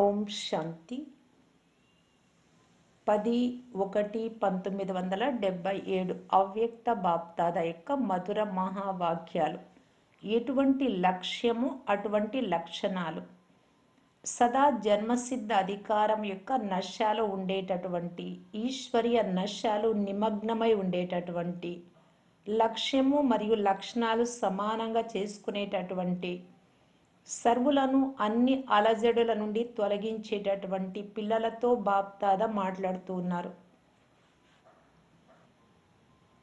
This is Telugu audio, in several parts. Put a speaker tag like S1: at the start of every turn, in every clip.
S1: ఓం శాంతి. పది ఒకటి పంతొమ్మిది వందల డెబ్బై ఏడు అవ్యక్త బాప్తాద యొక్క మధుర మహావాక్యాలు. ఎటువంటి లక్ష్యము అటువంటి లక్షణాలు? సదా జన్మసిద్ధ అధికారం యొక్క నశాలు ఉండేటటువంటి ఈశ్వరీయ నశాలు నిమగ్నమై ఉండేటటువంటి లక్ష్యము మరియు లక్షణాలు సమానంగా చేసుకునేటటువంటి సర్వులను అన్ని అలజడుల నుండి తొలగించేటటువంటి పిల్లలతో బాప్తాద మాట్లాడుతూ ఉన్నారు.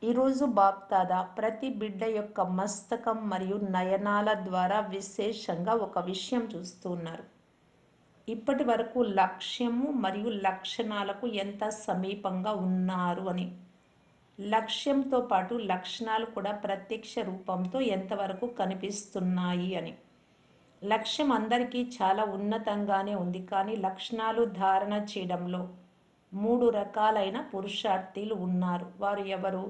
S1: ఈరోజు బాప్తాద ప్రతి బిడ్డ యొక్క మస్తకం మరియు నయనాల ద్వారా విశేషంగా ఒక విషయం చూస్తూ ఉన్నారు. ఇప్పటి వరకు లక్ష్యము మరియు లక్షణాలకు ఎంత సమీపంగా ఉన్నారు అని. లక్ష్యంతో పాటు లక్షణాలు కూడా ప్రత్యక్ష రూపంతో ఎంతవరకు కనిపిస్తున్నాయి అని. లక్ష్యం అందరికీ చాలా ఉన్నతంగానే ఉంది. కానీ లక్షణాలు ధారణ చేయడంలో మూడు రకాలైన పురుషార్థులు ఉన్నారు. వారు ఎవరు?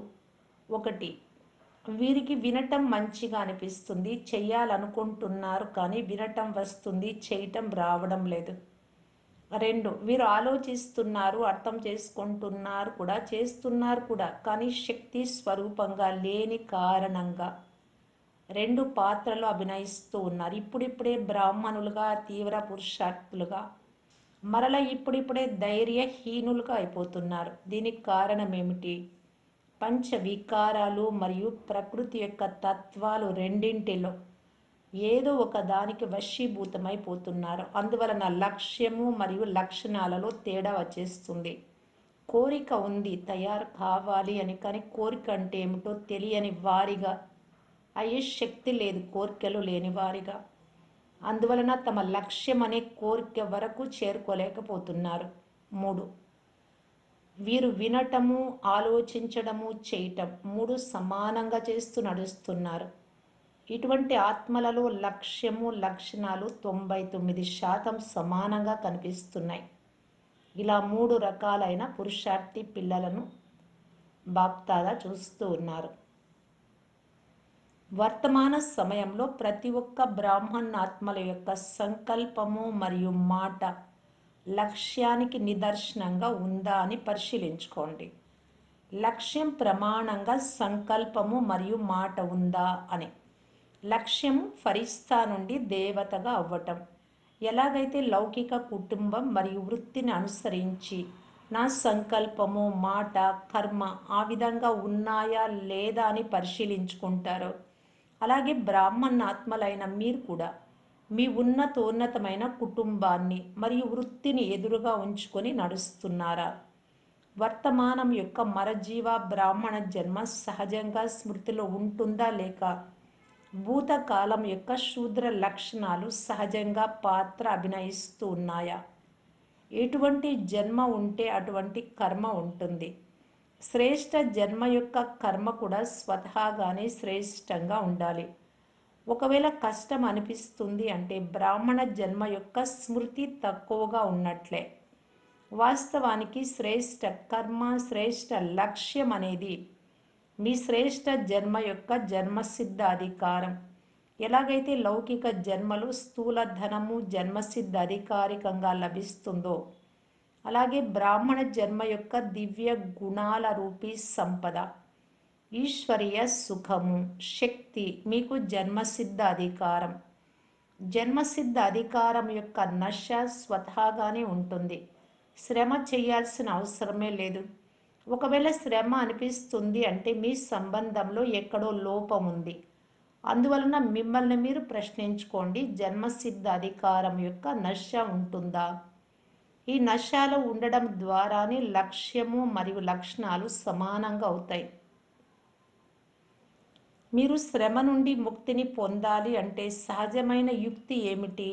S1: ఒకటి వీరికి వినటం మంచిగా అనిపిస్తుంది చెయ్యాలనుకుంటున్నారు కానీ వినటం వస్తుంది చేయటం రావడం లేదు. రెండు వీరు ఆలోచిస్తున్నారు అర్థం చేసుకుంటున్నారు కూడా చేస్తున్నారు కూడా కానీ శక్తి స్వరూపంగా లేని కారణంగా రెండు పాత్రలు అభినయిస్తూ ఉన్నారు. ఇప్పుడిప్పుడే బ్రాహ్మణులుగా తీవ్ర పురుషార్థులుగా మరల ఇప్పుడిప్పుడే ధైర్యహీనులుగా అయిపోతున్నారు. దీనికి కారణం ఏమిటి పంచ వికారాలు మరియు ప్రకృతి యొక్క తత్వాలు రెండింటిలో ఏదో ఒక దానికి వశీభూతమైపోతున్నారు. అందువలన లక్ష్యము మరియు లక్షణాలలో తేడా వచ్చేస్తుంది. కోరిక ఉంది తయారు కావాలి అని కానీ కోరిక అంటే ఏమిటో తెలియని వారిగా అయ్యే శక్తి లేదు కోరికలు లేని వారిగా అందువలన తమ లక్ష్యం అనే కోరిక వరకు చేరుకోలేకపోతున్నారు. మూడు. వీరు వినటము ఆలోచించడము చేయటం మూడు సమానంగా చేస్తూ నడుస్తున్నారు. ఇటువంటి ఆత్మలలో లక్ష్యము లక్షణాలు తొంభై తొమ్మిది శాతం సమానంగా కనిపిస్తున్నాయి. ఇలా మూడు రకాలైన పురుషార్థి పిల్లలను బాప్తాదా చూస్తూ ఉన్నారు. వర్తమాన సమయంలో ప్రతి ఒక్క బ్రాహ్మణాత్మల యొక్క సంకల్పము మరియు మాట లక్ష్యానికి నిదర్శనంగా ఉందా అని పరిశీలించుకోండి. లక్ష్యం ప్రమాణంగా సంకల్పము మరియు మాట ఉందా అని. లక్ష్యం ఫరిస్తా నుండి దేవతగా అవ్వటం. ఎలాగైతే లౌకిక కుటుంబం మరియు వృత్తిని అనుసరించి నా సంకల్పము మాట కర్మ ఆ విధంగా ఉన్నాయా లేదా అని పరిశీలించుకుంటారో అలాగే బ్రాహ్మణాత్మలైన మీరు కూడా మీ ఉన్నతోన్నతమైన కుటుంబాన్ని మరియు వృత్తిని ఎదురుగా ఉంచుకొని నడుస్తున్నారా? వర్తమానం యొక్క మరజీవ బ్రాహ్మణ జన్మ సహజంగా స్మృతిలో ఉంటుందా లేక భూతకాలం యొక్క శూద్ర లక్షణాలు సహజంగా పాత్ర అభినయిస్తూ ఉన్నాయా? ఎటువంటి జన్మ ఉంటే అటువంటి కర్మ ఉంటుంది. శ్రేష్ట జన్మ యొక్క కర్మ కూడా స్వతహాగానే శ్రేష్టంగా ఉండాలి. ఒకవేళ కష్టం అనిపిస్తుంది అంటే బ్రాహ్మణ జన్మ యొక్క స్మృతి తక్కువగా ఉన్నట్లే. వాస్తవానికి శ్రేష్ట కర్మ శ్రేష్ట లక్ష్యం అనేది మీ శ్రేష్ట జన్మ యొక్క జన్మసిద్ధ అధికారం ఎలాగైతే లౌకిక జన్మలు స్థూల ధనము జన్మసిద్ధ అధికారికంగా లభిస్తుందో అలాగే బ్రాహ్మణ జన్మ యొక్క దివ్య గుణాల రూపీ సంపద. ఈశ్వరీయ సుఖము శక్తి మీకు జన్మసిద్ధ అధికారం. జన్మసిద్ధ అధికారం యొక్క నశ స్వతహాగానే ఉంటుంది. శ్రమ చేయాల్సిన అవసరమే లేదు. ఒకవేళ శ్రమ అనిపిస్తుంది అంటే మీ సంబంధంలో ఎక్కడో లోపం ఉంది. అందువలన మిమ్మల్ని మీరు ప్రశ్నించుకోండి జన్మసిద్ధ అధికారం యొక్క నశ ఉంటుందా? ఈ నశాలు ఉండడం ద్వారానే లక్ష్యము మరియు లక్షణాలు సమానంగా అవుతాయి. మీరు శ్రమ నుండి ముక్తిని పొందాలి అంటే సహజమైన యుక్తి ఏమిటి?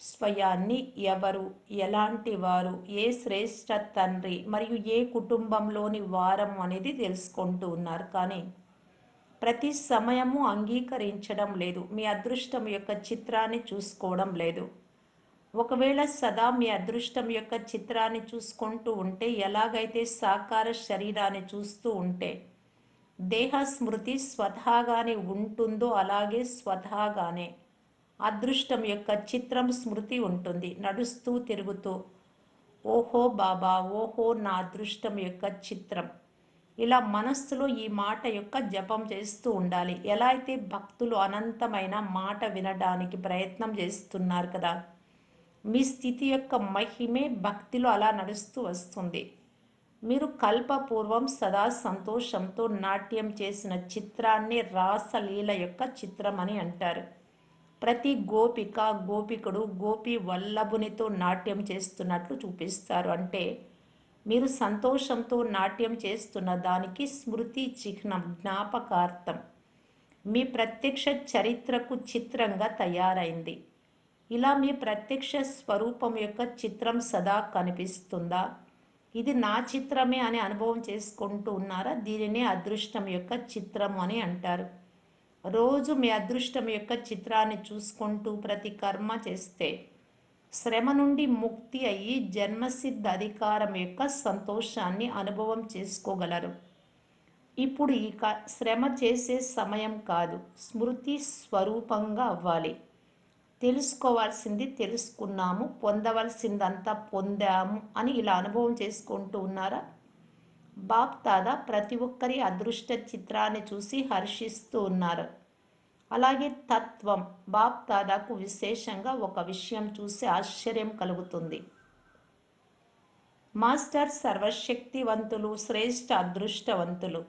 S1: స్వయాన్ని ఎవరు ఎలాంటి వారు ఏ శ్రేష్ట తండ్రి మరియు ఏ కుటుంబంలోని వారం అనేది తెలుసుకుంటూ ఉన్నారు. కానీ ప్రతి సమయము అంగీకరించడం లేదు. మీ అదృష్టం యొక్క చిత్రాన్ని చూసుకోవడం లేదు. ఒకవేళ సదా మీ అదృష్టం యొక్క చిత్రాన్ని చూసుకుంటూ ఉంటే ఎలాగైతే సాకార శరీరాన్ని చూస్తూ ఉంటే దేహ స్మృతి స్వతహాగానే ఉంటుందో అలాగే స్వతహాగానే అదృష్టం యొక్క చిత్రం స్మృతి ఉంటుంది. నడుస్తూ తిరుగుతూ ఓహో బాబా ఓహో నా అదృష్టం యొక్క చిత్రం. ఇలా మనస్సులో ఈ మాట యొక్క జపం చేస్తూ ఉండాలి. ఎలా అయితే భక్తులు అనంతమైన మాట వినడానికి ప్రయత్నం చేస్తున్నారు కదా మీ స్థితి యొక్క మహిమే భక్తిలో అలా నడుస్తూ వస్తుంది. మీరు కల్పపూర్వం సదా సంతోషంతో నాట్యం చేసిన చిత్రాన్ని రాసలీల యొక్క చిత్రం అని అంటారు. ప్రతి గోపిక గోపికుడు గోపి వల్లభునితో నాట్యం చేస్తున్నట్లు చూపిస్తారు. అంటే మీరు సంతోషంతో నాట్యం చేస్తున్న దానికి స్మృతి చిహ్నం జ్ఞాపకార్థం మీ ప్రత్యక్ష చరిత్రకు చిత్రంగా తయారైంది. ఇలా మీ ప్రత్యక్ష స్వరూపం యొక్క చిత్రం సదా కనిపిస్తుందా? ఇది నా చిత్రమే అని అనుభవం చేసుకుంటూ ఉన్నారా? దీనినే అదృష్టం యొక్క చిత్రం అని అంటారు. రోజు మీ అదృష్టం యొక్క చిత్రాన్ని చూసుకుంటూ ప్రతి కర్మ చేస్తే శ్రమ నుండి ముక్తి అయ్యి జన్మసిద్ధ అధికారం యొక్క సంతోషాన్ని అనుభవం చేసుకోగలరు. ఇప్పుడు ఇక శ్రమ చేసే సమయం కాదు. స్మృతి స్వరూపంగా అవ్వాలి. తెలుసుకోవాల్సింది తెలుసుకున్నాము పొందవలసిందంతా పొందాము అని ఇలా అనుభవం చేసుకుంటూ ఉన్నారా? బాప్ దాదా ప్రతి ఒక్కరి అదృష్ట చిత్రాన్ని చూసి హర్షిస్తూ ఉన్నారు. అలాగే తత్వం బాప్ దాదాకు విశేషంగా ఒక విషయం చూసి ఆశ్చర్యం కలుగుతుంది. మాస్టర్ సర్వశక్తివంతులు శ్రేష్ఠ అదృష్టవంతులు.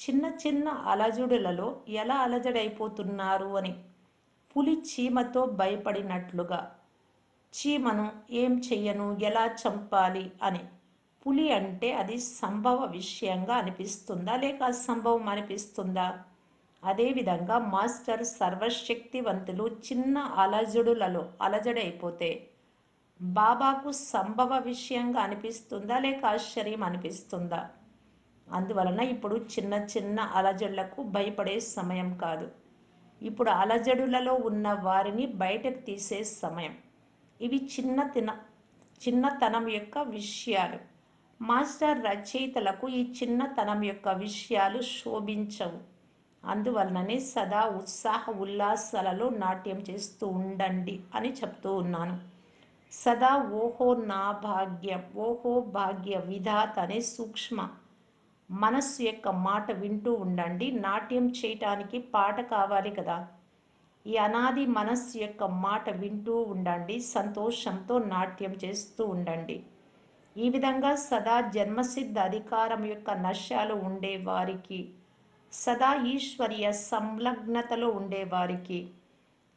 S1: చిన్న చిన్న అలజడులలో ఎలా అలజడైపోతున్నారు అని. పులి చీమతో భయపడినట్లుగా. చీమను ఏం చెయ్యను? ఎలా చంపాలి? అని. పులి అంటే అది సంభవ విషయంగా అనిపిస్తుందా? లేక అసంభవం అనిపిస్తుందా? అదేవిధంగా మాస్టర్ సర్వశక్తివంతులు చిన్న అలజడులలో అలజడైపోతే బాబాకు సంభవ విషయంగా అనిపిస్తుందా? లేక ఆశ్చర్యం అనిపిస్తుందా? అందువలన ఇప్పుడు చిన్న చిన్న అలజడులకు భయపడే సమయం కాదు. ఇప్పుడు అలజడులలో ఉన్న వారిని బయటకు తీసే సమయం. ఇవి చిన్న తిన చిన్నతనం యొక్క విషయాలు. మాస్టర్ రచయితలకు ఈ చిన్నతనం యొక్క విషయాలు శోభించవు. అందువలననే సదా ఉత్సాహ ఉల్లాసాలలో నాట్యం చేస్తూ ఉండండి అని చెప్తూ ఉన్నాను. సదా ఓహో నా భాగ్యం ఓహో భాగ్య విధాత అనే సూక్ష్మ మనస్సు యొక్క మాట వింటూ ఉండండి. నాట్యం చేయటానికి పాట కావాలి కదా. ఈ అనాది మనస్సు యొక్క మాట వింటూ ఉండండి. సంతోషంతో నాట్యం చేస్తూ ఉండండి. ఈ విధంగా సదా జన్మసిద్ధ అధికారం యొక్క నశాలు ఉండే వారికి సదా ఈశ్వర్య సంలగ్నతలో ఉండే వారికి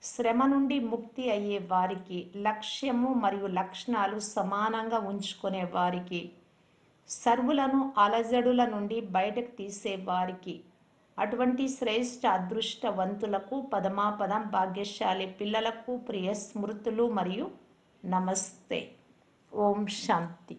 S1: శ్రమ నుండి ముక్తి అయ్యే వారికి లక్ష్యము మరియు లక్షణాలు సమానంగా ఉంచుకునే వారికి సర్వులను అలజడుల నుండి బయటకు తీసే వారికి. అటువంటి శ్రేష్ఠ అదృష్టవంతులకు పదమాపదం భాగ్యశాలి పిల్లలకు ప్రియ స్మృతులు మరియు నమస్తే. ఓం శాంతి.